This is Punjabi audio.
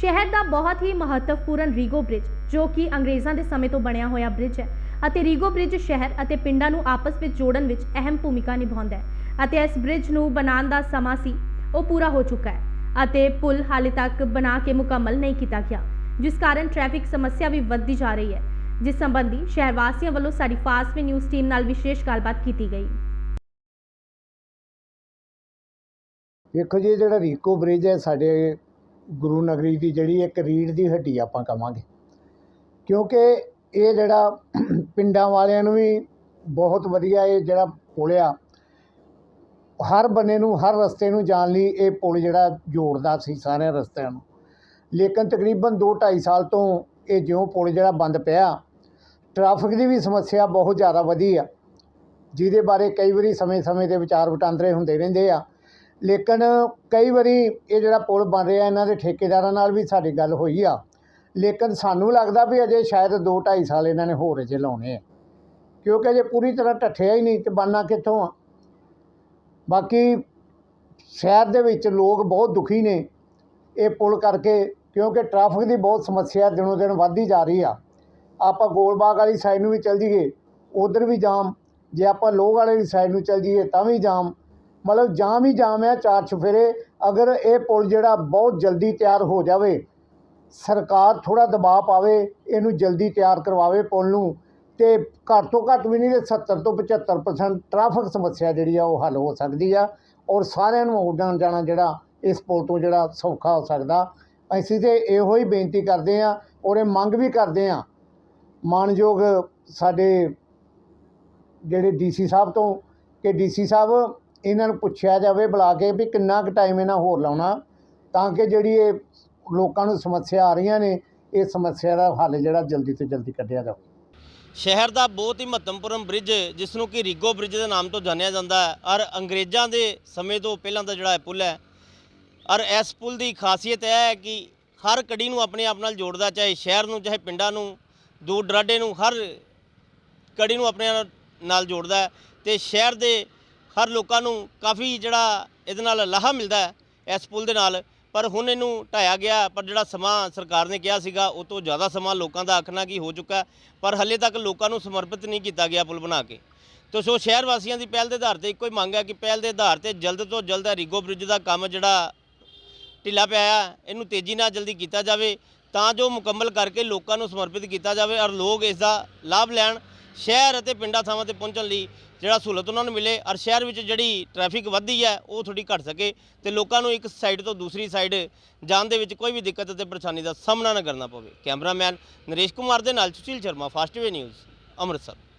ਸ਼ਹਿਰ ਦਾ ਬਹੁਤ ਹੀ ਮਹੱਤਵਪੂਰਨ ਰੀਗੋ ਬ੍ਰਿਜ, ਜੋ ਕਿ ਅੰਗਰੇਜ਼ਾਂ ਦੇ ਸਮੇਂ ਤੋਂ ਬਣਿਆ ਹੋਇਆ ਬ੍ਰਿਜ ਹੈ ਅਤੇ ਰੀਗੋ ਬ੍ਰਿਜ ਸ਼ਹਿਰ ਅਤੇ ਪਿੰਡਾਂ ਨੂੰ ਆਪਸ ਵਿੱਚ ਜੋੜਨ ਵਿੱਚ ਅਹਿਮ ਭੂਮਿਕਾ ਨਿਭਾਉਂਦਾ ਹੈ ਅਤੇ ਇਸ ਬ੍ਰਿਜ ਨੂੰ ਬਣਾਉਣ ਦਾ ਸਮਾਂ ਸੀ, ਉਹ ਪੂਰਾ ਹੋ ਚੁੱਕਾ ਹੈ ਅਤੇ ਪੁਲ ਹਾਲੇ ਤੱਕ ਬਣਾ ਕੇ ਮੁਕੰਮਲ ਨਹੀਂ ਕੀਤਾ ਗਿਆ, ਜਿਸ ਕਾਰਨ ਟ੍ਰੈਫਿਕ ਸਮੱਸਿਆ ਵੀ ਵੱਧਦੀ ਜਾ ਰਹੀ ਹੈ, ਜਿਸ ਸੰਬੰਧੀ ਸ਼ਹਿਰ ਵਾਸੀਆਂ ਵੱਲੋਂ ਸਾਡੀ ਫਾਸਟਵੇ ਨਿਊਜ਼ ਟੀਮ ਨਾਲ ਵਿਸ਼ੇਸ਼ ਗੱਲਬਾਤ ਕੀਤੀ ਗਈ। ਵੇਖੋ ਜੀ ਜਿਹੜਾ ਰੀਕੋ ਬ੍ਰਿਜ ਹੈ, ਸਾਡੇ ਗੁਰੂ ਨਗਰੀ ਦੀ ਜਿਹੜੀ ਇੱਕ ਰੀੜ ਦੀ ਹੱਡੀ ਆਪਾਂ ਕਵਾਂਗੇ। ਕਿਉਂਕਿ ਇਹ ਜਿਹੜਾ ਪਿੰਡਾਂ ਵਾਲਿਆਂ ਨੂੰ ਵੀ ਬਹੁਤ ਵਧੀਆ ਇਹ ਜਿਹੜਾ ਪੁਲ ਆ, ਹਰ ਬੰਨੇ ਨੂੰ, ਹਰ ਰਸਤੇ ਨੂੰ ਜਾਣ ਲਈ ਇਹ ਪੁਲ ਜਿਹੜਾ ਜੋੜਦਾ ਸੀ ਸਾਰੇ ਰਸਤਿਆਂ ਨੂੰ। ਲੇਕਿਨ ਤਕਰੀਬਨ 2-2.5 ਸਾਲ ਤੋਂ ਇਹ ਜਿਉਂ ਪੁਲ ਜਿਹੜਾ ਬੰਦ ਪਿਆ, ਟ੍ਰੈਫਿਕ ਦੀ ਵੀ ਸਮੱਸਿਆ ਬਹੁਤ ਜ਼ਿਆਦਾ ਵਧੀ ਆ, ਜਿਹਦੇ ਬਾਰੇ ਕਈ ਵਾਰੀ ਸਮੇਂ-ਸਮੇਂ ਦੇ ਵਿਚਾਰ ਵਟਾਂਦਰੇ ਹੁੰਦੇ ਰਹਿੰਦੇ ਆ। ਲੇਕਿਨ ਕਈ ਵਾਰੀ ਇਹ ਜਿਹੜਾ ਪੁਲ ਬਣ ਰਿਹਾ, ਇਹਨਾਂ ਦੇ ਠੇਕੇਦਾਰਾਂ ਨਾਲ ਵੀ ਸਾਡੀ ਗੱਲ ਹੋਈ ਆ। ਲੇਕਿਨ ਸਾਨੂੰ ਲੱਗਦਾ ਵੀ ਅਜੇ ਸ਼ਾਇਦ 2-2.5 ਸਾਲ ਇਹਨਾਂ ਨੇ ਹੋਰ ਅਜੇ ਲਾਉਣੇ ਆ। ਕਿਉਂਕਿ ਅਜੇ ਪੂਰੀ ਤਰ੍ਹਾਂ ਟੱਠਿਆ ਹੀ ਨਹੀਂ ਤੇ ਬਣਨਾ ਕਿੱਥੋਂ ਆ? ਬਾਕੀ ਸ਼ਹਿਰ ਦੇ ਵਿੱਚ ਲੋਕ ਬਹੁਤ ਦੁਖੀ ਨੇ ਇਹ ਪੁਲ ਕਰਕੇ, ਕਿਉਂਕਿ ਟ੍ਰੈਫਿਕ ਦੀ ਬਹੁਤ ਸਮੱਸਿਆ ਦਿਨੋ ਦਿਨ ਵੱਧਦੀ ਜਾ ਰਹੀ ਆ। ਆਪਾਂ ਗੋਲਬਾਗ ਵਾਲੀ ਸਾਈਡ ਨੂੰ ਵੀ ਚੱਲ ਜਾਈਏ, ਉਧਰ ਵੀ ਜਾਮ। ਜੇ ਆਪਾਂ ਲੋਹ ਵਾਲੀ ਸਾਈਡ ਨੂੰ ਚੱਲ ਜਾਈਏ ਤਾਂ ਵੀ ਜਾਮ। ਮਤਲਬ ਜਾਮ ਹੀ ਜਾਮ ਹੈ ਚਾਰ ਚੁਫੇਰੇ। ਅਗਰ ਇਹ ਪੁਲ ਜਿਹੜਾ ਬਹੁਤ ਜਲਦੀ ਤਿਆਰ ਹੋ ਜਾਵੇ, ਸਰਕਾਰ ਥੋੜਾ ਦਬਾਅ ਪਾਵੇ, ਇਹਨੂੰ ਜਲਦੀ ਤਿਆਰ ਕਰਵਾਵੇ ਪੁਲ ਨੂੰ, ਤੇ ਘੱਟ ਤੋਂ ਘੱਟ ਵੀ ਨਹੀਂ ਤੇ 70 ਤੋਂ 75% ਟ੍ਰੈਫਿਕ ਸਮੱਸਿਆ ਜਿਹੜੀ ਆ ਉਹ ਹੱਲ ਹੋ ਸਕਦੀ ਆ ਔਰ ਸਾਰਿਆਂ ਨੂੰ ਆਉਣ ਜਾਣਾ ਜਿਹੜਾ ਇਸ ਪੁਲ ਤੋਂ ਜਿਹੜਾ ਸੌਖਾ ਹੋ ਸਕਦਾ। ਅਸੀਂ ਤੇ ਇਹੋ ਹੀ ਬੇਨਤੀ ਕਰਦੇ ਆ ਔਰ ਇਹ ਮੰਗ ਵੀ ਕਰਦੇ ਆ ਮਾਨਯੋਗ ਸਾਡੇ ਜਿਹੜੇ ਡੀਸੀ ਸਾਹਿਬ ਤੋਂ ਕਿ ਡੀਸੀ ਸਾਹਿਬ ਇਹਨਾਂ ਨੂੰ ਪੁੱਛਿਆ ਜਾਵੇ ਬੁਲਾ ਕੇ ਵੀ ਕਿੰਨਾ ਕੁ ਟਾਈਮ ਇਹਨਾਂ ਹੋਰ ਲਾਉਣਾ, ਤਾਂ ਕਿ ਜਿਹੜੀ ਇਹ ਲੋਕਾਂ ਨੂੰ ਸਮੱਸਿਆ ਆ ਰਹੀਆਂ ਨੇ, ਇਹ ਸਮੱਸਿਆ ਦਾ ਹੱਲ ਜਿਹੜਾ ਜਲਦੀ ਤੋਂ ਜਲਦੀ ਕੱਢਿਆ ਜਾਵੇ। ਸ਼ਹਿਰ ਦਾ ਬਹੁਤ ਹੀ ਮਹੱਤਵਪੂਰਨ ਬ੍ਰਿਜ ਜਿਸ ਨੂੰ ਕਿ ਰੀਗੋ ਬ੍ਰਿਜ ਦੇ ਨਾਮ ਤੋਂ ਜਾਣਿਆ ਜਾਂਦਾ ਹੈ, ਔਰ ਅੰਗਰੇਜ਼ਾਂ ਦੇ ਸਮੇਂ ਤੋਂ ਪਹਿਲਾਂ ਦਾ ਜਿਹੜਾ ਇਹ ਪੁਲ ਹੈ, ਔਰ ਇਸ ਪੁਲ ਦੀ ਖਾਸੀਅਤ ਇਹ ਹੈ ਕਿ ਹਰ ਕੜੀ ਨੂੰ ਆਪਣੇ ਆਪ ਨਾਲ ਜੋੜਦਾ, ਚਾਹੇ ਸ਼ਹਿਰ ਨੂੰ, ਚਾਹੇ ਪਿੰਡਾਂ ਨੂੰ ਦੂਰ ਦਰਾਡੇ ਨੂੰ, ਹਰ ਕੜੀ ਨੂੰ ਆਪਣੇ ਨਾਲ ਜੋੜਦਾ ਹੈ, ਤੇ ਸ਼ਹਿਰ ਦੇ ਹਰ ਲੋਕਾਂ ਨੂੰ ਕਾਫੀ ਜਿਹੜਾ ਇਹਦੇ ਨਾਲ ਲਾਹਾ ਮਿਲਦਾ ਹੈ ਇਸ ਪੁਲ ਦੇ ਨਾਲ। ਪਰ ਹੁਣ ਇਹਨੂੰ ਢਾਇਆ ਗਿਆ ਪਰ ਜਿਹੜਾ ਸਮਾਂ ਸਰਕਾਰ ਨੇ ਕਿਹਾ ਸੀਗਾ ਉਹ ਤੋਂ ਜ਼ਿਆਦਾ ਸਮਾਂ ਲੋਕਾਂ ਦਾ ਆਖਣਾ ਕੀ ਹੋ ਚੁੱਕਾ ਪਰ ਹੱਲੇ ਤੱਕ ਲੋਕਾਂ ਨੂੰ ਸਮਰਪਿਤ ਨਹੀਂ ਕੀਤਾ ਗਿਆ ਪੁਲ ਬਣਾ ਕੇ। ਤੋ ਸੋ ਸ਼ਹਿਰ ਵਾਸੀਆਂ ਦੀ ਪਹਿਲ ਦੇ ਆਧਾਰ ਤੇ ਇੱਕੋ ਹੀ ਮੰਗ ਹੈ ਕਿ ਪਹਿਲ ਦੇ ਆਧਾਰ ਤੇ ਜਲਦ ਤੋਂ ਜਲਦ ਰੀਗੋ ਬ੍ਰਿਜ ਦਾ ਕੰਮ ਜਿਹੜਾ ਢਿੱਲਾ ਪਿਆ ਹੈ, ਇਹਨੂੰ ਤੇਜ਼ੀ ਨਾਲ ਜਲਦੀ ਕੀਤਾ ਜਾਵੇ ਤਾਂ ਜੋ ਮੁਕੰਮਲ ਕਰਕੇ ਲੋਕਾਂ ਨੂੰ ਸਮਰਪਿਤ ਕੀਤਾ ਜਾਵੇ ਔਰ ਲੋਕ ਇਸ ਦਾ ਲਾਭ ਲੈਣ। ਸ਼ਹਿਰ ਅਤੇ ਪਿੰਡਾਂ ਥਾਵਾਂ ਤੇ ਪਹੁੰਚਣ ਲਈ ਜਿਹੜਾ ਸਹੂਲਤ ਉਹਨਾਂ ਨੂੰ ਮਿਲੇ ਔਰ ਸ਼ਹਿਰ ਵਿੱਚ ਜਿਹੜੀ ਟ੍ਰੈਫਿਕ ਵੱਧਦੀ ਹੈ, ਉਹ ਥੋੜੀ ਘਟ ਸਕੇ ਤੇ ਲੋਕਾਂ ਨੂੰ ਇੱਕ ਸਾਈਡ ਤੋਂ ਦੂਸਰੀ ਸਾਈਡ ਜਾਣ ਦੇ ਵਿੱਚ ਕੋਈ ਵੀ ਦਿੱਕਤ ਅਤੇ ਪਰੇਸ਼ਾਨੀ ਦਾ ਸਾਹਮਣਾ ਨਾ ਕਰਨਾ ਪਵੇ। ਕੈਮਰਾਮੈਨ ਨਰੇਸ਼ ਕੁਮਾਰ ਦੇ ਨਾਲ ਸੁਸ਼ੀਲ ਸ਼ਰਮਾ ਫਾਸਟਵੇ ਨਿਊਜ਼, ਅੰਮ੍ਰਿਤਸਰ।